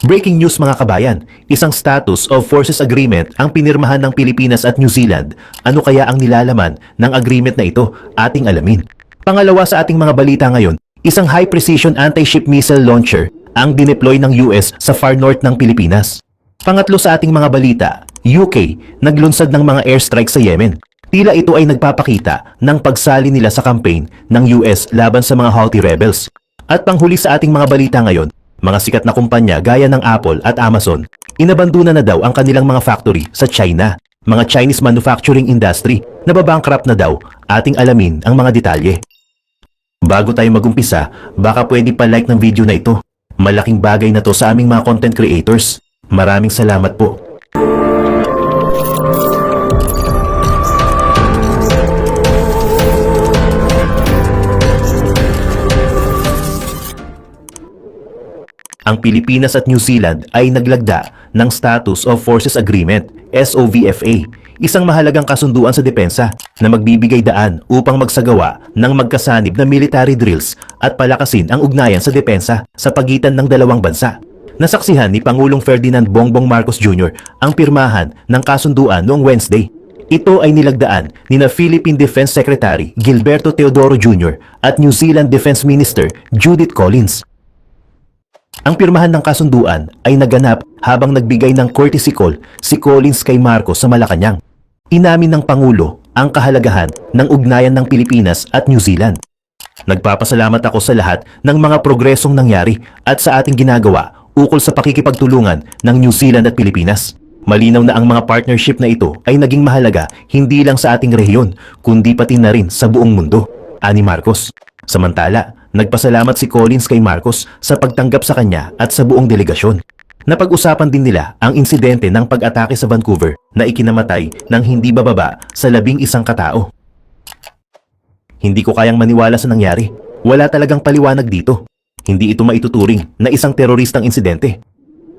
Breaking news mga kabayan, isang status of forces agreement ang pinirmahan ng Pilipinas at New Zealand. Ano kaya ang nilalaman ng agreement na ito? Ating alamin. Pangalawa sa ating mga balita ngayon, isang high precision anti-ship missile launcher ang dineploy ng US sa far north ng Pilipinas. Pangatlo sa ating mga balita, UK naglunsad ng mga airstrike sa Yemen. Tila ito ay nagpapakita ng pagsali nila sa campaign ng US laban sa mga Houthi rebels. At panghuli sa ating mga balita ngayon, mga sikat na kumpanya gaya ng Apple at Amazon, inabandona na daw ang kanilang mga factory sa China. Mga Chinese manufacturing industry na babankrupt na daw, ating alamin ang mga detalye. Bago tayo magumpisa, baka pwede pa like ng video na ito. Malaking bagay na to sa aming mga content creators. Maraming salamat po. Ang Pilipinas at New Zealand ay naglagda ng Status of Forces Agreement, SOVFA, isang mahalagang kasunduan sa depensa na magbibigay daan upang magsagawa ng magkasanib na military drills at palakasin ang ugnayan sa depensa sa pagitan ng dalawang bansa. Nasaksihan ni Pangulong Ferdinand Bongbong Marcos Jr. ang pirmahan ng kasunduan noong Wednesday. Ito ay nilagdaan ni na Philippine Defense Secretary Gilberto Teodoro Jr. at New Zealand Defense Minister Judith Collins. Ang pirmahan ng kasunduan ay naganap habang nagbigay ng courtesy call si Collins kay Marcos sa Malacanang. Inamin ng Pangulo ang kahalagahan ng ugnayan ng Pilipinas at New Zealand. Nagpapasalamat ako sa lahat ng mga progresong nangyari at sa ating ginagawa ukol sa pakikipagtulungan ng New Zealand at Pilipinas. Malinaw na ang mga partnership na ito ay naging mahalaga hindi lang sa ating rehiyon kundi pati na rin sa buong mundo, ani Marcos. Samantala, nagpasalamat si Collins kay Marcos sa pagtanggap sa kanya at sa buong delegasyon. Napag-usapan din nila ang insidente ng pag-atake sa Vancouver na ikinamatay ng hindi bababa sa labing isang katao. Hindi ko kayang maniwala sa nangyari. Wala talagang paliwanag dito. Hindi ito maituturing na isang teroristang insidente.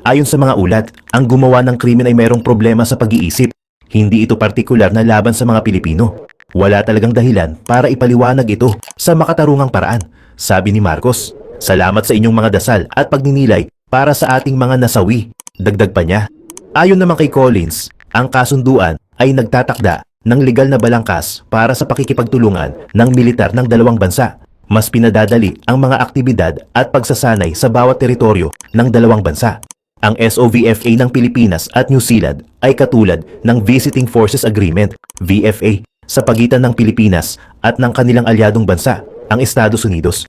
Ayon sa mga ulat, ang gumawa ng krimen ay mayroong problema sa pag-iisip. Hindi ito partikular na laban sa mga Pilipino. Wala talagang dahilan para ipaliwanag ito sa makatarungang paraan, sabi ni Marcos. Salamat sa inyong mga dasal at pagninilay para sa ating mga nasawi. Dagdag pa niya. Ayon naman kay Collins, ang kasunduan ay nagtatakda ng legal na balangkas para sa pakikipagtulungan ng militar ng dalawang bansa. Mas pinadadali ang mga aktibidad at pagsasanay sa bawat teritoryo ng dalawang bansa. Ang SOVFA ng Pilipinas at New Zealand ay katulad ng Visiting Forces Agreement, VFA, sa pagitan ng Pilipinas at ng kanilang alyadong bansa, ang Estados Unidos.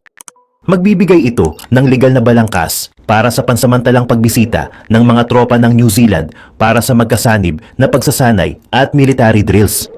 Magbibigay ito ng legal na balangkas para sa pansamantalang pagbisita ng mga tropa ng New Zealand para sa magkasanib na pagsasanay at military drills.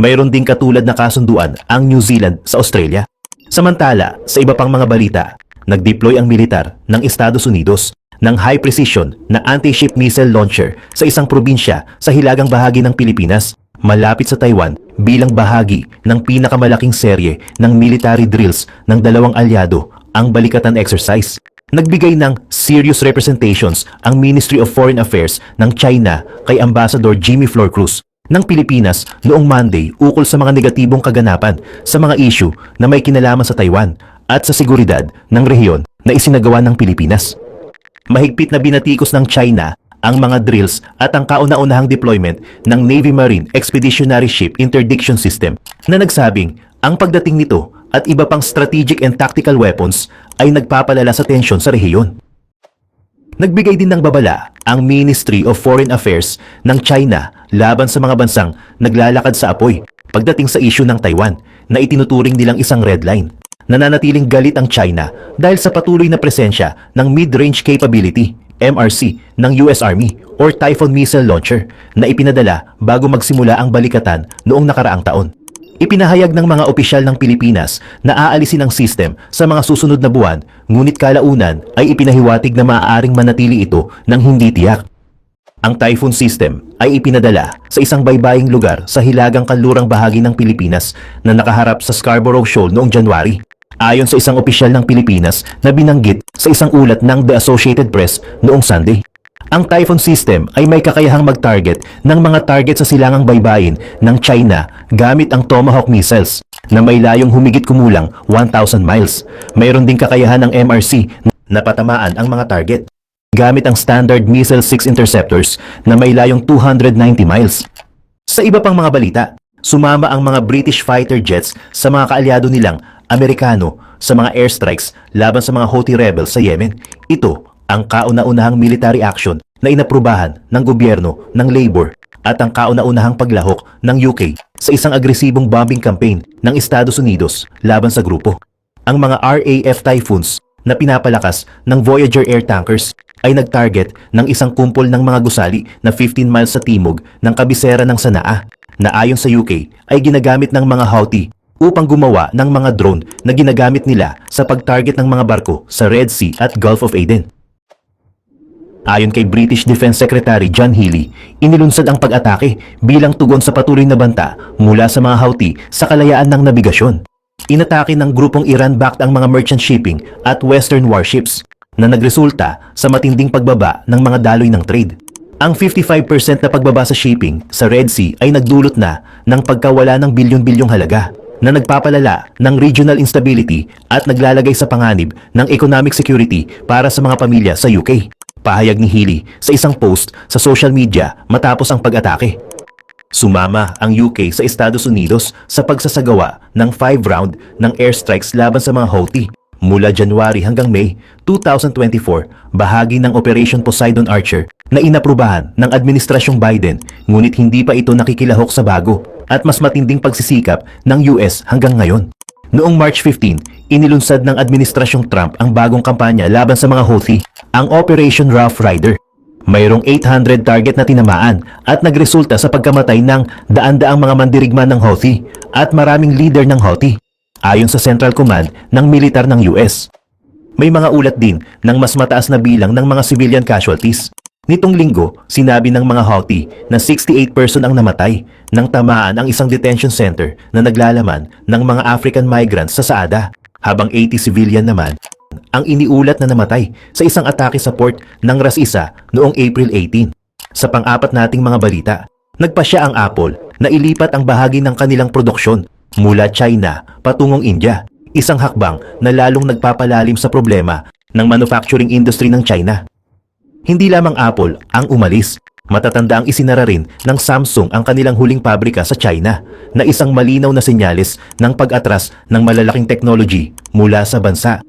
Mayroon ding katulad na kasunduan ang New Zealand sa Australia. Samantala, sa iba pang mga balita, nag-deploy ang militar ng Estados Unidos ng high precision na anti-ship missile launcher sa isang probinsya sa hilagang bahagi ng Pilipinas malapit sa Taiwan bilang bahagi ng pinakamalaking serye ng military drills ng dalawang alyado ang Balikatan Exercise. Nagbigay ng serious representations ang Ministry of Foreign Affairs ng China kay Ambassador Jimmy Flor Cruz ng Pilipinas noong Monday ukol sa mga negatibong kaganapan sa mga issue na may kinalaman sa Taiwan at sa seguridad ng rehiyon na isinagawa ng Pilipinas. Mahigpit na binatikos ng China ang mga drills at ang kauna-unahang deployment ng Navy Marine Expeditionary Ship Interdiction System na nagsabing ang pagdating nito at iba pang strategic and tactical weapons ay nagpapalala sa tensyon sa rehiyon. Nagbigay din ng babala ang Ministry of Foreign Affairs ng China laban sa mga bansang naglalakad sa apoy pagdating sa issue ng Taiwan na itinuturing nilang isang red line. Nananatiling galit ang China dahil sa patuloy na presensya ng Mid-Range Capability MRC ng US Army or Typhoon Missile Launcher na ipinadala bago magsimula ang balikatan noong nakaraang taon. Ipinahayag ng mga opisyal ng Pilipinas na aalisin ang system sa mga susunod na buwan ngunit kalaunan ay ipinahiwatig na maaaring manatili ito ng hindi tiyak. Ang typhoon system ay ipinadala sa isang baybaying lugar sa hilagang kanlurang bahagi ng Pilipinas na nakaharap sa Scarborough Shoal noong January. Ayon sa isang opisyal ng Pilipinas na binanggit sa isang ulat ng The Associated Press noong Sunday. Ang Typhoon system ay may kakayahang mag-target ng mga target sa silangang baybayin ng China gamit ang Tomahawk missiles na may layong humigit kumulang 1,000 miles. Mayroon ding kakayahan ng MRC na patamaan ang mga target. gamit ang Standard Missile 6 interceptors na may layong 290 miles. Sa iba pang mga balita, sumama ang mga British fighter jets sa mga kaalyado nilang Amerikano sa mga airstrikes laban sa mga Houthi rebels sa Yemen. Ito ang kauna-unahang military action na inaprubahan ng gobyerno ng Labour at ang kauna-unahang paglahok ng UK sa isang agresibong bombing campaign ng Estados Unidos laban sa grupo. Ang mga RAF Typhoons na pinapalakas ng Voyager air tankers ay nag-target ng isang kumpol ng mga gusali na 15 miles sa timog ng kabisera ng Sanaa na ayon sa UK ay ginagamit ng mga Houthi upang gumawa ng mga drone na ginagamit nila sa pag-target ng mga barko sa Red Sea at Gulf of Aden. Ayon kay British Defense Secretary John Healey, inilunsad ang pag-atake bilang tugon sa patuloy na banta mula sa mga Houthi sa kalayaan ng nabigasyon. Inatake ng grupong Iran-backed ang mga merchant shipping at western warships na nagresulta sa matinding pagbaba ng mga daloy ng trade. Ang 55% na pagbaba sa shipping sa Red Sea ay nagdulot na ng pagkawala ng bilyon-bilyong halaga na nagpapalala ng regional instability at naglalagay sa panganib ng economic security para sa mga pamilya sa UK. Pahayag ni Healy sa isang post sa social media matapos ang pag-atake. Sumama ang UK sa Estados Unidos sa pagsasagawa ng 5-round ng airstrikes laban sa mga Houthi mula January hanggang May 2024, bahagi ng Operation Poseidon Archer na inaprubahan ng Administrasyong Biden ngunit hindi pa ito nakikilahok sa bago at mas matinding pagsisikap ng US hanggang ngayon. Noong March 15, inilunsad ng Administrasyong Trump ang bagong kampanya laban sa mga Houthi, ang Operation Rough Rider. Mayroong 800 target na tinamaan at nagresulta sa pagkamatay ng daan-daang mga mandirigma ng Houthi at maraming leader ng Houthi, ayon sa Central Command ng militar ng US. May mga ulat din ng mas mataas na bilang ng mga civilian casualties. Nitong linggo, sinabi ng mga Houthi na 68 person ang namatay nang tamaan ang isang detention center na naglalaman ng mga African migrants sa Saada, habang 80 civilian naman ang iniulat na namatay sa isang atake sa port ng Ras Isa noong April 18. Sa pang-apat nating mga balita, nagpasya ang Apple na ilipat ang bahagi ng kanilang produksyon mula China patungong India, isang hakbang na lalong nagpapalalim sa problema ng manufacturing industry ng China. Hindi lamang Apple ang umalis, matatanda ang isinara rin ng Samsung ang kanilang huling pabrika sa China na isang malinaw na senyales ng pag-atras ng malalaking technology mula sa bansa.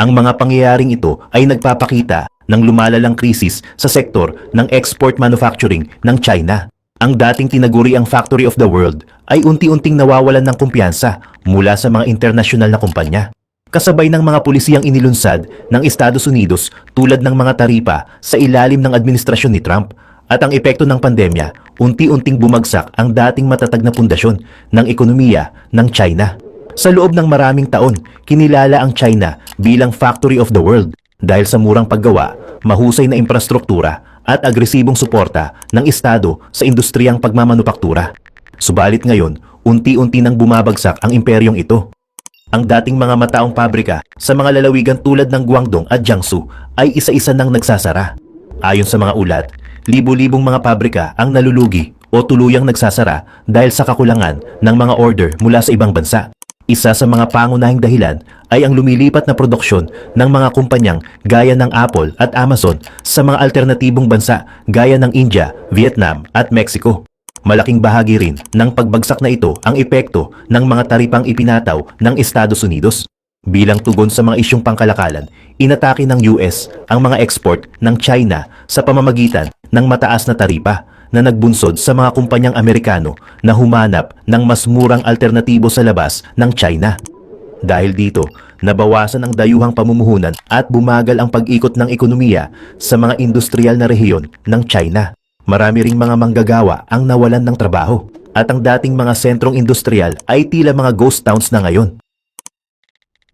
Ang mga pangyayaring ito ay nagpapakita ng lumalalang krisis sa sektor ng export manufacturing ng China. Ang dating tinaguri ang factory of the world ay unti-unting nawawalan ng kumpiyansa mula sa mga internasyonal na kumpanya. Kasabay ng mga pulisiyang inilunsad ng Estados Unidos tulad ng mga taripa sa ilalim ng administrasyon ni Trump at ang epekto ng pandemya, unti-unting bumagsak ang dating matatag na pundasyon ng ekonomiya ng China. Sa loob ng maraming taon, kinilala ang China bilang factory of the world dahil sa murang paggawa, mahusay na infrastruktura at agresibong suporta ng Estado sa industriyang pagmamanupaktura. Subalit ngayon, unti-unti nang bumabagsak ang imperyong ito. Ang dating mga mataong pabrika sa mga lalawigan tulad ng Guangdong at Jiangsu ay isa-isa nang nagsasara. Ayon sa mga ulat, libo-libong mga pabrika ang nalulugi o tuluyang nagsasara dahil sa kakulangan ng mga order mula sa ibang bansa. Isa sa mga pangunahing dahilan ay ang lumilipat na produksyon ng mga kumpanyang gaya ng Apple at Amazon sa mga alternatibong bansa gaya ng India, Vietnam at Mexico. Malaking bahagi rin ng pagbagsak na ito ang epekto ng mga taripang ipinataw ng Estados Unidos. Bilang tugon sa mga isyong pangkalakalan, inatake ng US ang mga export ng China sa pamamagitan ng mataas na taripa na nagbunsod sa mga kumpanyang Amerikano na humanap ng mas murang alternatibo sa labas ng China. Dahil dito, nabawasan ang dayuhang pamumuhunan at bumagal ang pag-ikot ng ekonomiya sa mga industrial na rehiyon ng China. Marami ring mga manggagawa ang nawalan ng trabaho at ang dating mga sentrong industrial ay tila mga ghost towns na ngayon.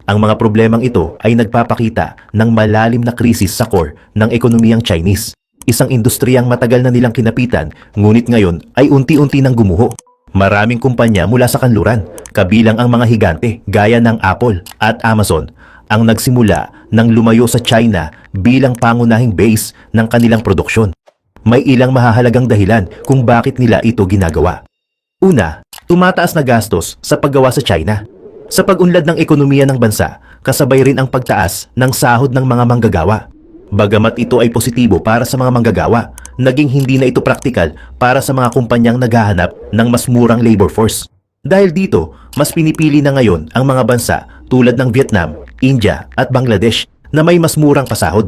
Ang mga problemang ito ay nagpapakita ng malalim na krisis sa core ng ekonomiyang Chinese. Isang industriyang matagal na nilang kinapitan ngunit ngayon ay unti-unti nang gumuho. Maraming kumpanya mula sa kanluran, kabilang ang mga higante gaya ng Apple at Amazon, ang nagsimula ng lumayo sa China bilang pangunahing base ng kanilang produksyon. May ilang mahahalagang dahilan kung bakit nila ito ginagawa. Una, tumataas na gastos sa paggawa sa China. Sa pag-unlad ng ekonomiya ng bansa, kasabay rin ang pagtaas ng sahod ng mga manggagawa. Bagamat ito ay positibo para sa mga manggagawa, naging hindi na ito praktikal para sa mga kumpanyang naghahanap ng mas murang labor force. Dahil dito, mas pinipili na ngayon ang mga bansa tulad ng Vietnam, India at Bangladesh na may mas murang pasahod.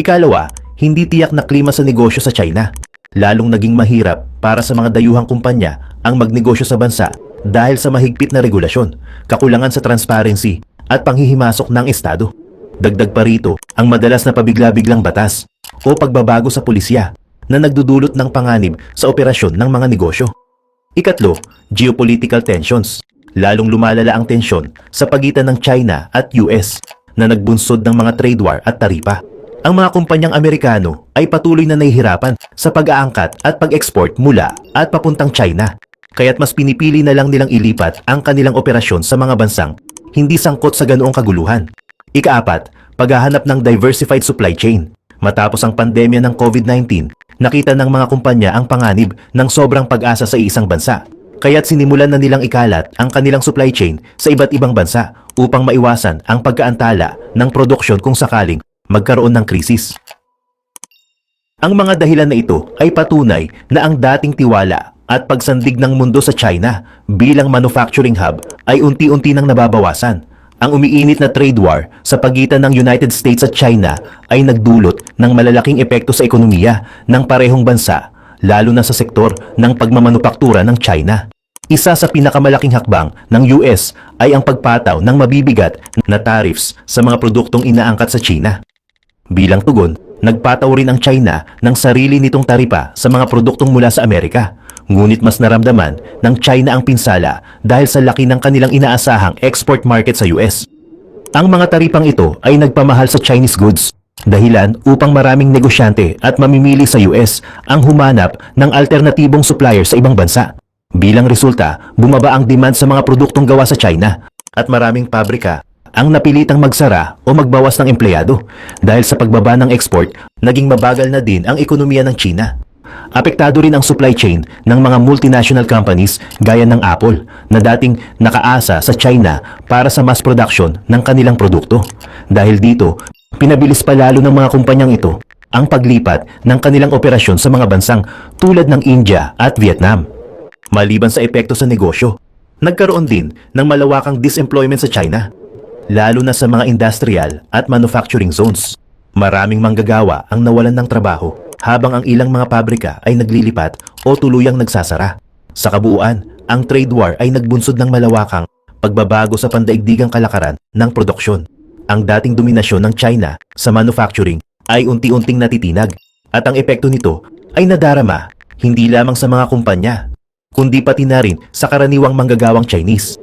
Ikalawa, hindi tiyak na klima sa negosyo sa China. Lalong naging mahirap para sa mga dayuhang kumpanya ang magnegosyo sa bansa dahil sa mahigpit na regulasyon, kakulangan sa transparency at panghihimasok ng Estado. Dagdag pa rito ang madalas na pabigla-biglang batas o pagbabago sa pulisya na nagdudulot ng panganib sa operasyon ng mga negosyo. Ikatlo, geopolitical tensions. Lalong lumalala ang tensyon sa pagitan ng China at US na nagbunsod ng mga trade war at taripa. Ang mga kumpanyang Amerikano ay patuloy na nahihirapan sa pag-aangkat at pag-export mula at papuntang China. Kaya't mas pinipili na lang nilang ilipat ang kanilang operasyon sa mga bansang hindi sangkot sa ganoong kaguluhan. Ikaapat, paghahanap ng diversified supply chain. Matapos ang pandemya ng COVID-19, nakita ng mga kumpanya ang panganib ng sobrang pag-asa sa isang bansa. Kaya't sinimulan na nilang ikalat ang kanilang supply chain sa iba't ibang bansa upang maiwasan ang pagkaantala ng produksyon kung sakaling magkaroon ng krisis. Ang mga dahilan na ito ay patunay na ang dating tiwala at pagsandig ng mundo sa China bilang manufacturing hub ay unti-unti nang nababawasan. Ang umiinit na trade war sa pagitan ng United States at China ay nagdulot ng malalaking epekto sa ekonomiya ng parehong bansa, lalo na sa sektor ng pagmamanupaktura ng China. Isa sa pinakamalaking hakbang ng US ay ang pagpataw ng mabibigat na tariffs sa mga produktong inaangkat sa China. Bilang tugon, nagpataw rin ang China ng sarili nitong taripa sa mga produktong mula sa Amerika. Ngunit mas naramdaman ng China ang pinsala dahil sa laki ng kanilang inaasahang export market sa US. Ang mga taripang ito ay nagpamahal sa Chinese goods. Dahilan upang maraming negosyante at mamimili sa US ang humanap ng alternatibong supplier sa ibang bansa. Bilang resulta, bumaba ang demand sa mga produktong gawa sa China at maraming pabrika ang napilitang magsara o magbawas ng empleyado dahil sa pagbaba ng export, naging mabagal na din ang ekonomiya ng China. Apektado rin ang supply chain ng mga multinational companies gaya ng Apple na dating nakaasa sa China para sa mass production ng kanilang produkto. Dahil dito, pinabilis pa lalo ng mga kumpanyang ito ang paglipat ng kanilang operasyon sa mga bansang tulad ng India at Vietnam. Maliban sa epekto sa negosyo, nagkaroon din ng malawakang disemployment sa China, lalo na sa mga industrial at manufacturing zones. Maraming manggagawa ang nawalan ng trabaho habang ang ilang mga pabrika ay naglilipat o tuluyang nagsasara. Sa kabuuan, ang trade war ay nagbunsod ng malawakang pagbabago sa pandaigdigang kalakaran ng produksyon. Ang dating dominasyon ng China sa manufacturing ay unti-unting natitinag at ang epekto nito ay nadarama hindi lamang sa mga kumpanya kundi pati na rin sa karaniwang manggagawang Chinese.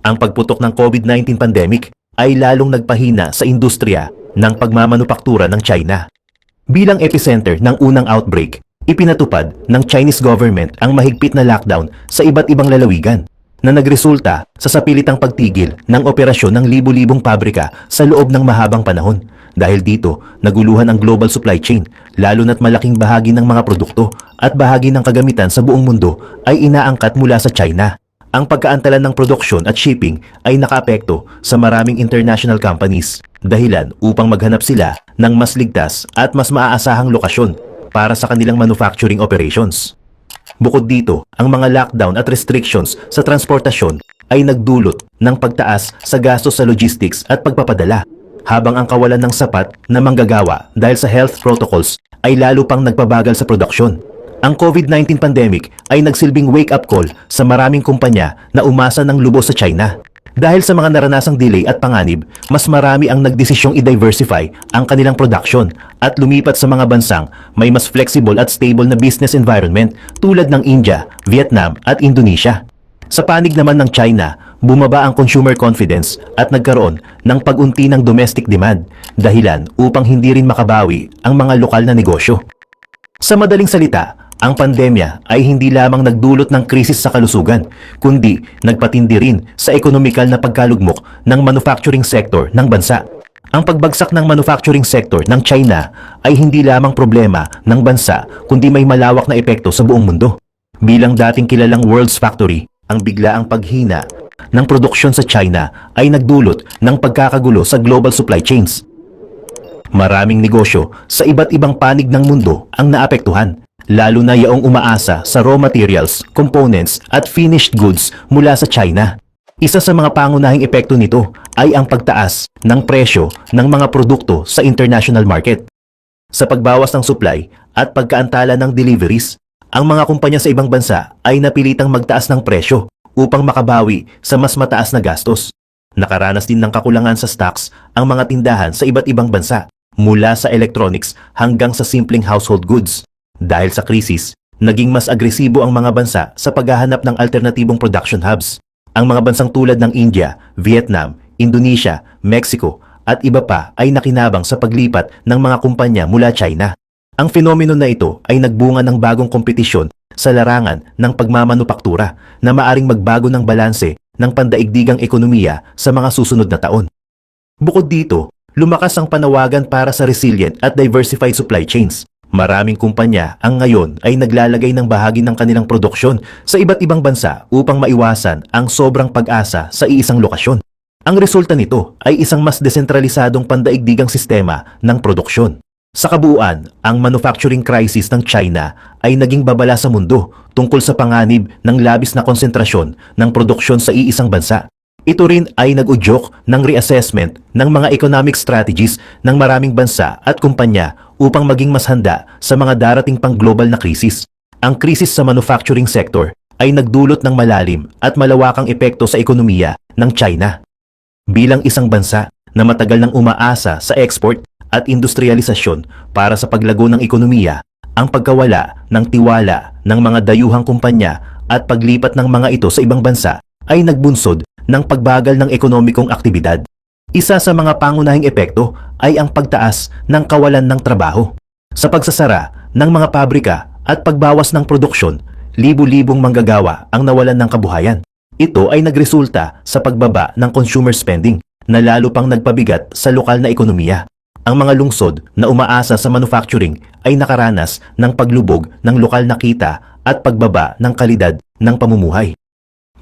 Ang pagputok ng COVID-19 pandemic ay lalong nagpahina sa industriya ng pagmamanupaktura ng China. Bilang epicenter ng unang outbreak, ipinatupad ng Chinese government ang mahigpit na lockdown sa iba't ibang lalawigan na nagresulta sa sapilitang pagtigil ng operasyon ng libu-libong pabrika sa loob ng mahabang panahon. Dahil dito, naguluhan ang global supply chain, lalo na't malaking bahagi ng mga produkto at bahagi ng kagamitan sa buong mundo ay inaangkat mula sa China. Ang pagkaantalan ng produksyon at shipping ay nakaapekto sa maraming international companies, dahilan upang maghanap sila ng mas ligtas at mas maaasahang lokasyon para sa kanilang manufacturing operations. Bukod dito, ang mga lockdown at restrictions sa transportasyon ay nagdulot ng pagtaas sa gastos sa logistics at pagpapadala, habang ang kawalan ng sapat na manggagawa dahil sa health protocols ay lalo pang nagpabagal sa produksyon. Ang COVID-19 pandemic ay nagsilbing wake-up call sa maraming kumpanya na umasa ng lubos sa China. Dahil sa mga naranasang delay at panganib, mas marami ang nagdesisyong i-diversify ang kanilang production at lumipat sa mga bansang may mas flexible at stable na business environment tulad ng India, Vietnam at Indonesia. Sa panig naman ng China, bumaba ang consumer confidence at nagkaroon ng pag-unti ng domestic demand dahilan upang hindi rin makabawi ang mga lokal na negosyo. Sa madaling salita, ang pandemya ay hindi lamang nagdulot ng krisis sa kalusugan, kundi nagpatindi rin sa ekonomikal na pagkalugmok ng manufacturing sector ng bansa. Ang pagbagsak ng manufacturing sector ng China ay hindi lamang problema ng bansa kundi may malawak na epekto sa buong mundo. Bilang dating kilalang world's factory, ang biglaang paghina ng produksyon sa China ay nagdulot ng pagkakagulo sa global supply chains. Maraming negosyo sa iba't ibang panig ng mundo ang naapektuhan, lalo na yaong umaasa sa raw materials, components at finished goods mula sa China. Isa sa mga pangunahing epekto nito ay ang pagtaas ng presyo ng mga produkto sa international market. Sa pagbawas ng supply at pagkaantala ng deliveries, ang mga kumpanya sa ibang bansa ay napilitang magtaas ng presyo upang makabawi sa mas mataas na gastos. Nakaranas din ng kakulangan sa stocks ang mga tindahan sa iba't ibang bansa, mula sa electronics hanggang sa simpleng household goods. Dahil sa krisis, naging mas agresibo ang mga bansa sa paghahanap ng alternatibong production hubs. Ang mga bansang tulad ng India, Vietnam, Indonesia, Mexico at iba pa ay nakinabang sa paglipat ng mga kumpanya mula China. Ang fenomeno na ito ay nagbunga ng bagong kompetisyon sa larangan ng pagmamanupaktura na maaring magbago ng balanse ng pandaigdigang ekonomiya sa mga susunod na taon. Bukod dito, lumakas ang panawagan para sa resilient at diversified supply chains. Maraming kumpanya ang ngayon ay naglalagay ng bahagi ng kanilang produksyon sa iba't ibang bansa upang maiwasan ang sobrang pag-asa sa iisang lokasyon. Ang resulta nito ay isang mas desentralisadong pandaigdigang sistema ng produksyon. Sa kabuuan, ang manufacturing crisis ng China ay naging babala sa mundo tungkol sa panganib ng labis na konsentrasyon ng produksyon sa iisang bansa. Ito rin ay nag-udyok ng reassessment ng mga economic strategies ng maraming bansa at kumpanya upang maging mas handa sa mga darating pang global na krisis. Ang krisis sa manufacturing sector ay nagdulot ng malalim at malawakang epekto sa ekonomiya ng China. Bilang isang bansa na matagal nang umaasa sa export at industrialisasyon para sa paglago ng ekonomiya, ang pagkawala ng tiwala ng mga dayuhang kumpanya at paglipat ng mga ito sa ibang bansa ay nagbunsod ng pagbagal ng ekonomikong aktibidad. Isa sa mga pangunahing epekto ay ang pagtaas ng kawalan ng trabaho. Sa pagsasara ng mga pabrika at pagbawas ng produksyon, libu-libong manggagawa ang nawalan ng kabuhayan. Ito ay nagresulta sa pagbaba ng consumer spending na lalo pang nagpabigat sa lokal na ekonomiya. Ang mga lungsod na umaasa sa manufacturing ay nakaranas ng paglubog ng lokal na kita at pagbaba ng kalidad ng pamumuhay.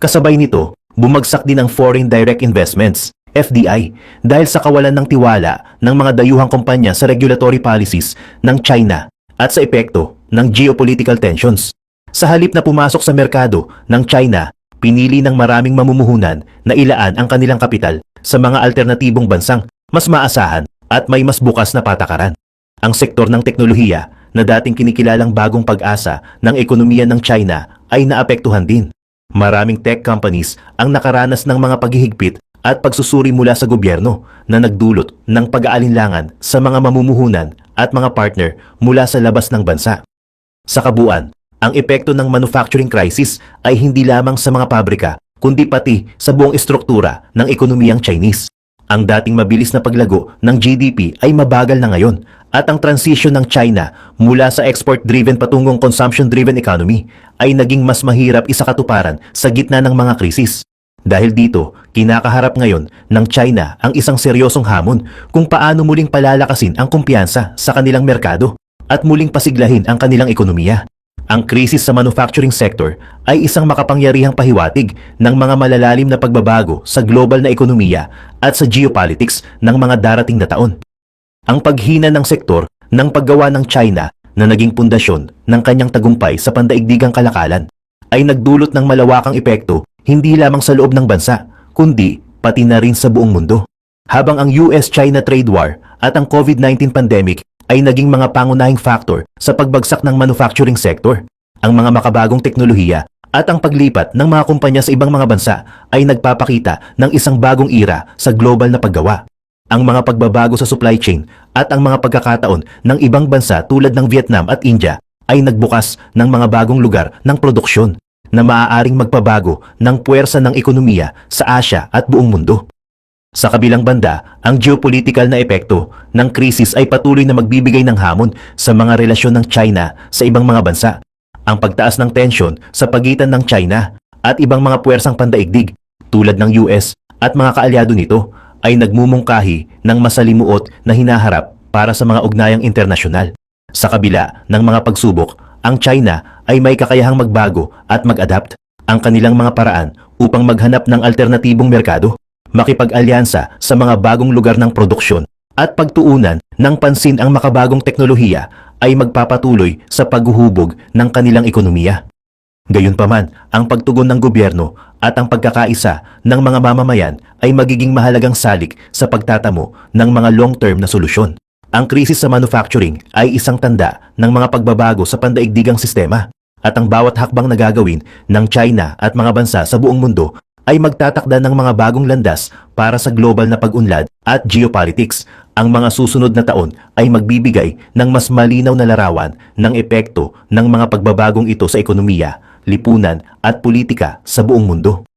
Kasabay nito, bumagsak din ang foreign direct investments, FDI, dahil sa kawalan ng tiwala ng mga dayuhang kumpanya sa regulatory policies ng China at sa epekto ng geopolitical tensions. Sa halip na pumasok sa merkado ng China, pinili ng maraming mamumuhunan na ilaan ang kanilang kapital sa mga alternatibong bansang mas maasahan at may mas bukas na patakaran. Ang sektor ng teknolohiya na dating kinikilalang bagong pag-asa ng ekonomiya ng China ay naapektuhan din. Maraming tech companies ang nakaranas ng mga paghihigpit at pagsusuri mula sa gobyerno na nagdulot ng pag-aalinlangan sa mga mamumuhunan at mga partner mula sa labas ng bansa. Sa kabuuan, ang epekto ng manufacturing crisis ay hindi lamang sa mga pabrika, kundi pati sa buong estruktura ng ekonomiyang Chinese. Ang dating mabilis na paglago ng GDP ay mabagal na ngayon at ang transition ng China mula sa export-driven patungong consumption-driven economy ay naging mas mahirap isakatuparan sa gitna ng mga krisis. Dahil dito, kinakaharap ngayon ng China ang isang seryosong hamon kung paano muling palalakasin ang kumpiyansa sa kanilang merkado at muling pasiglahin ang kanilang ekonomiya. Ang krisis sa manufacturing sector ay isang makapangyarihang pahiwatig ng mga malalalim na pagbabago sa global na ekonomiya at sa geopolitics ng mga darating na taon. Ang paghina ng sektor ng paggawa ng China na naging pundasyon ng kanyang tagumpay sa pandaigdigang kalakalan ay nagdulot ng malawakang epekto hindi lamang sa loob ng bansa, kundi pati na rin sa buong mundo. Habang ang US-China trade war at ang COVID-19 pandemic ay naging mga pangunahing factor sa pagbagsak ng manufacturing sector. Ang mga makabagong teknolohiya at ang paglipat ng mga kumpanya sa ibang mga bansa ay nagpapakita ng isang bagong era sa global na paggawa. Ang mga pagbabago sa supply chain at ang mga pagkakataon ng ibang bansa tulad ng Vietnam at India ay nagbukas ng mga bagong lugar ng produksyon na maaaring magpabago ng puwersa ng ekonomiya sa Asya at buong mundo. Sa kabilang banda, ang geopolitical na epekto ng krisis ay patuloy na magbibigay ng hamon sa mga relasyon ng China sa ibang mga bansa. Ang pagtaas ng tensyon sa pagitan ng China at ibang mga puwersang pandaigdig tulad ng US at mga kaalyado nito ay nagmumungkahi ng masalimuot na hinaharap para sa mga ugnayang internasyonal. Sa kabila ng mga pagsubok, ang China ay may kakayahang magbago at mag-adapt ang kanilang mga paraan upang maghanap ng alternatibong merkado makipag-alyansa sa mga bagong lugar ng produksyon at pagtuunan ng pansin ang makabagong teknolohiya ay magpapatuloy sa paghuhubog ng kanilang ekonomiya. Gayunpaman, ang pagtugon ng gobyerno at ang pagkakaisa ng mga mamamayan ay magiging mahalagang salik sa pagtatamo ng mga long-term na solusyon. Ang krisis sa manufacturing ay isang tanda ng mga pagbabago sa pandaigdigang sistema at ang bawat hakbang na gagawin ng China at mga bansa sa buong mundo ay magtatakda ng mga bagong landas para sa global na pag-unlad at geopolitics. Ang mga susunod na taon ay magbibigay ng mas malinaw na larawan ng epekto ng mga pagbabagong ito sa ekonomiya, lipunan at politika sa buong mundo.